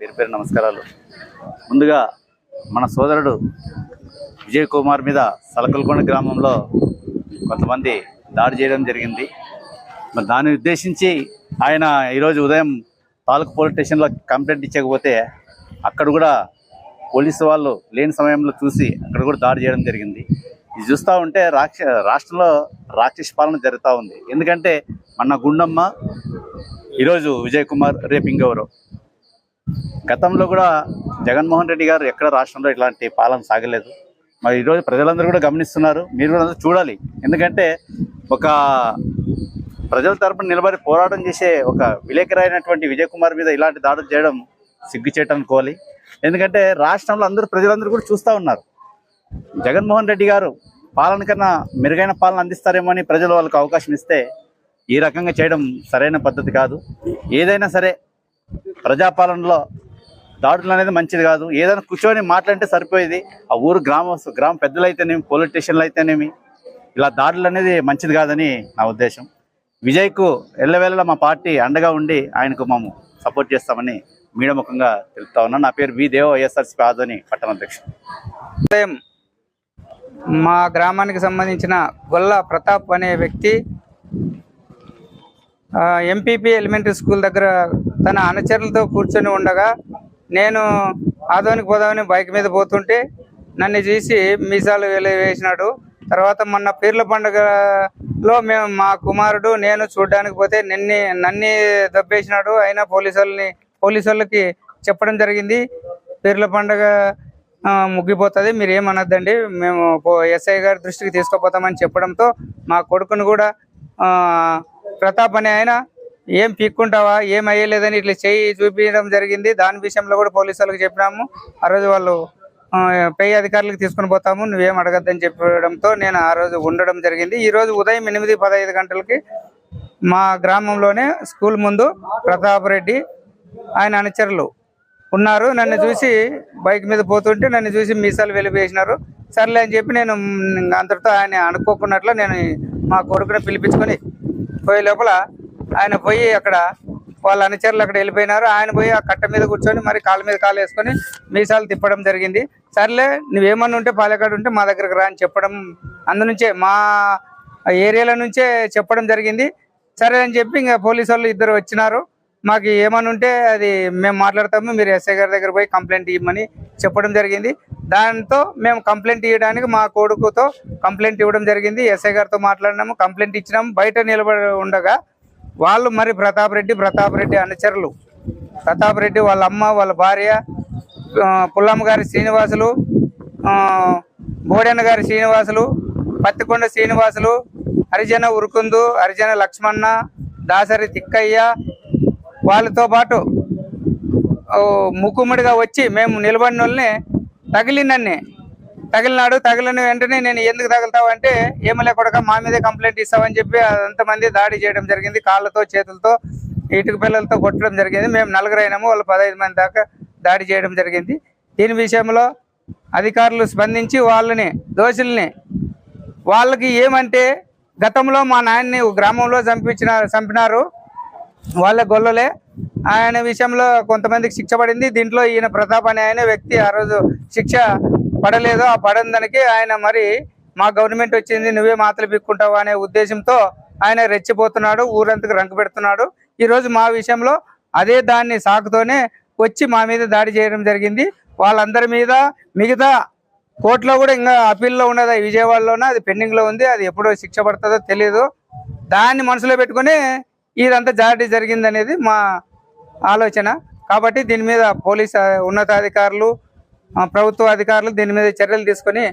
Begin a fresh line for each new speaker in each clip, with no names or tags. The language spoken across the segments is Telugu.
పేరు పేరు నమస్కారాలు. ముందుగా మన సోదరుడు విజయ్ కుమార్ మీద సలకలకొండ గ్రామంలో కొంతమంది దాడి చేయడం జరిగింది. మరి దాన్ని ఉద్దేశించి ఆయన ఈరోజు ఉదయం తాలూకు పోలీస్ స్టేషన్లో కంప్లైంట్ ఇచ్చకపోతే అక్కడ కూడా పోలీసు వాళ్ళు లేని సమయంలో చూసి అక్కడ కూడా దాడి చేయడం జరిగింది. ఇది చూస్తూ ఉంటే రాక్ష రాష్ట్రంలో రాక్షస పాలన జరుగుతూ ఉంది. ఎందుకంటే మన గుండమ్మ ఈరోజు విజయ్ కుమార్ రేపు ఇంకెవరు. గతంలో కూడా జగన్మోహన్ రెడ్డి గారు ఎక్కడ రాష్ట్రంలో ఇలాంటి పాలన సాగలేదు. మరి ఈరోజు ప్రజలందరూ కూడా గమనిస్తున్నారు. మీరు కూడా అందరూ చూడాలి. ఎందుకంటే ఒక ప్రజల తరపున నిలబడి పోరాటం చేసే ఒక విలేకరైనటువంటి విజయ్ కుమార్ మీద ఇలాంటి దాడులు చేయడం సిగ్గుచేట అనుకోవాలి. ఎందుకంటే రాష్ట్రంలో అందరూ ప్రజలందరూ కూడా చూస్తూ ఉన్నారు. జగన్మోహన్ రెడ్డి గారు పాలన కన్నా మెరుగైన పాలన అందిస్తారేమో అని ప్రజలు వాళ్ళకి అవకాశం ఇస్తే ఈ రకంగా చేయడం సరైన పద్ధతి కాదు. ఏదైనా సరే ప్రజాపాలనలో దాడులు అనేది మంచిది కాదు. ఏదైనా కూర్చొని మాట్లాడితే సరిపోయేది. ఆ ఊరు గ్రామ గ్రామ పెద్దలు అయితేనేమి పోలీస్ స్టేషన్లు అయితేనేమి ఇలా దాడులు అనేది మంచిది కాదని నా ఉద్దేశం. విజయ్కు ఎల్లవేళ మా పార్టీ అండగా ఉండి ఆయనకు మేము సపోర్ట్ చేస్తామని మీడియా ముఖంగా తెలుపుతా ఉన్నాను నా పేరు వి దేవ వైఎస్ఆర్సీపీ పాదని పట్టణ అధ్యక్షుడు.
మా గ్రామానికి సంబంధించిన గొల్ల ప్రతాప్ అనే వ్యక్తి ఎంపీపీ ఎలిమెంటరీ స్కూల్ దగ్గర తన అనుచరులతో కూర్చొని ఉండగా నేను ఆదోనికి పోదామని బైక్ మీద పోతుంటే నన్ను చూసి మీసాలు వేసినాడు. తర్వాత మొన్న పీర్ల పండుగలో మేము మా కుమారుడు నేను చూడడానికి పోతే నిన్ని నన్ని దబ్బేసినాడు. అయినా పోలీసు వాళ్ళని పోలీసు వాళ్ళకి చెప్పడం జరిగింది. పీర్ల పండుగ ముగ్గిపోతుంది మీరు ఏమనొద్దండి మేము ఎస్ఐ గారి దృష్టికి తీసుకుపోతామని చెప్పడంతో మా కొడుకును కూడా ప్రతాప్ అనే ఆయన ఏం పీక్కుంటావా? ఏం అయ్యలేదని ఇట్లా చేయి చూపించడం జరిగింది. దాని విషయంలో కూడా పోలీసు వాళ్ళకి చెప్పినాము. ఆ రోజు వాళ్ళు పై అధికారులకు తీసుకుని పోతాము. నువ్వేం అడగద్దని చెప్పడంతో నేను ఆ రోజు ఉండడం జరిగింది. ఈ రోజు ఉదయం ఎనిమిది పదహైదు గంటలకి మా గ్రామంలోనే స్కూల్ ముందు ప్రతాప్ రెడ్డి ఆయన అనుచరులు ఉన్నారు. నన్ను చూసి బైక్ మీద పోతుంటే నన్ను చూసి మీసాలు వెలిపేసినారు. సర్లే అని చెప్పి నేను అందరితో ఆయన అనుకోకున్నట్లు నేను మా కొడుకుని పిలిపించుకొని పోయే లోపల ఆయన పోయి అక్కడ వాళ్ళ అనుచరులు అక్కడ వెళ్ళిపోయినారు. ఆయన పోయి ఆ కట్ట మీద కూర్చొని మరి కాళ్ళ మీద కాలు వేసుకొని మీసాలు తిప్పడం జరిగింది. సర్లే నువ్వేమన్నా ఉంటే పాలకాడు ఉంటే మా దగ్గరకు రా అని చెప్పడం అందునుంచే మా ఏరియాల నుంచే చెప్పడం జరిగింది. సరే అని చెప్పి ఇంకా పోలీసు వాళ్ళు ఇద్దరు వచ్చినారు. మాకు ఏమని ఉంటే అది మేము మాట్లాడతాము మీరు ఎస్ఐ గారి దగ్గర పోయి కంప్లైంట్ ఇవ్వమని చెప్పడం జరిగింది. దాంతో మేము కంప్లైంట్ ఇవ్వడానికి మా కొడుకుతో కంప్లైంట్ ఇవ్వడం జరిగింది. ఎస్ఐ గారితో మాట్లాడినాము కంప్లైంట్ ఇచ్చినాము. బయట నిలబడి ఉండగా వాళ్ళు మరి ప్రతాప్ రెడ్డి ప్రతాప్ రెడ్డి అనుచరులు. ప్రతాప్ రెడ్డి వాళ్ళ అమ్మ వాళ్ళ భార్య పుల్లమ్మ గారి శ్రీనివాసులు ఆ, బోడెన్న గారి శ్రీనివాసులు పత్తికొండ శ్రీనివాసులు హరిజన ఉరుకుందు హరిజన లక్ష్మణ దాసరి తిక్కయ్య వాళ్ళతో పాటు ఓ, ముక్కుముడిగా వచ్చి మేము నిలబడిన వాళ్ళని తగిలినన్ని తగిలినాడు తగిలిన వెంటనే నేను ఎందుకు తగులుతావు అంటే ఏమలే కొడక మా మీదే కంప్లైంట్ ఇస్తావని చెప్పి అంతమంది దాడి చేయడం జరిగింది. కాళ్ళతో చేతులతో ఇటుక పిల్లలతో కొట్టడం జరిగింది. మేము నలుగురు అయినాము వాళ్ళు పదహైదు మంది దాకా దాడి చేయడం జరిగింది. దీని విషయంలో అధికారులు స్పందించి వాళ్ళని దోషుల్ని వాళ్ళకి ఏమంటే గతంలో మా నాయన్ని గ్రామంలో చంపించిన చంపినారు. వాళ్ళ గొల్లలే ఆయన విషయంలో కొంతమందికి శిక్ష పడింది. దీంట్లో ఈయన ప్రతాప్ అనే ఆయన వ్యక్తి ఆ రోజు శిక్ష పడలేదు. ఆ పడని ఆయన మరి మా గవర్నమెంట్ వచ్చింది నువ్వే మాతలు పిక్కుంటావు అనే ఉద్దేశంతో ఆయన రెచ్చిపోతున్నాడు ఊరంతకు రంకు పెడుతున్నాడు. ఈరోజు మా విషయంలో అదే దాన్ని సాకుతోనే వచ్చి మా మీద దాడి చేయడం జరిగింది. వాళ్ళందరి మీద మిగతా కోర్టులో కూడా ఇంకా అప్పీల్లో ఉన్నది. విజయవాడలోనే అది పెండింగ్లో ఉంది. అది ఎప్పుడో శిక్ష పడుతుందో తెలియదు దాన్ని మనసులో పెట్టుకొని ఇదంతా జారీ జరిగింది అనేది మా ఆలోచన. కాబట్టి దీని మీద పోలీస్ ఉన్నతాధికారులు ప్రభుత్వ అధికారులు దీని మీద చర్యలు తీసుకొని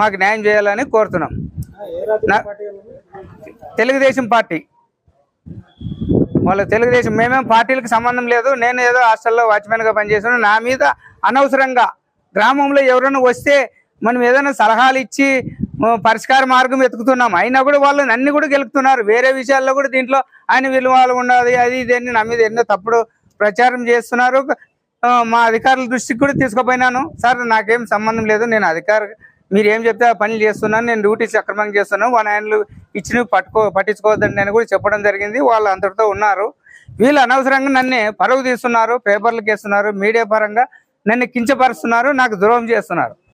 మాకు న్యాయం చేయాలని కోరుతున్నాం. తెలుగుదేశం పార్టీ. వాళ్ళు తెలుగుదేశం మేమేం పార్టీలకు సంబంధం లేదు. నేను ఏదో హాస్టల్లో వాచ్మెన్గా పనిచేసాను నా మీద అనవసరంగా గ్రామంలో ఎవరైనా వస్తే మనం ఏదైనా సలహాలు ఇచ్చి పరిష్కార మార్గం వెతుకుతున్నాం. అయినా కూడా వాళ్ళు నన్ను కూడా గెలుపుతున్నారు. వేరే విషయాల్లో కూడా దీంట్లో ఆయన విలువలు ఉన్నది అది ఇది అని నా మీద ఎన్నో తప్పుడు ప్రచారం చేస్తున్నారు. మా అధికారుల దృష్టికి కూడా తీసుకుపోయినాను. సార్ నాకేం సంబంధం లేదు. నేను అధికార మీరు ఏం చెప్తే ఆ పనులు చేస్తున్నాను. నేను డ్యూటీ సక్రమంగా చేస్తున్నాను. వాళ్ళ ఆయనలు ఇచ్చినవి పట్టుకో పట్టించుకోవద్దని నేను కూడా చెప్పడం జరిగింది. వాళ్ళు అందరితో ఉన్నారు. వీళ్ళు అనవసరంగా నన్ను పరువు తీస్తున్నారు పేపర్లకు వేస్తున్నారు మీడియా పరంగా నన్ను కించపరుస్తున్నారు నాకు ద్రోహం చేస్తున్నారు.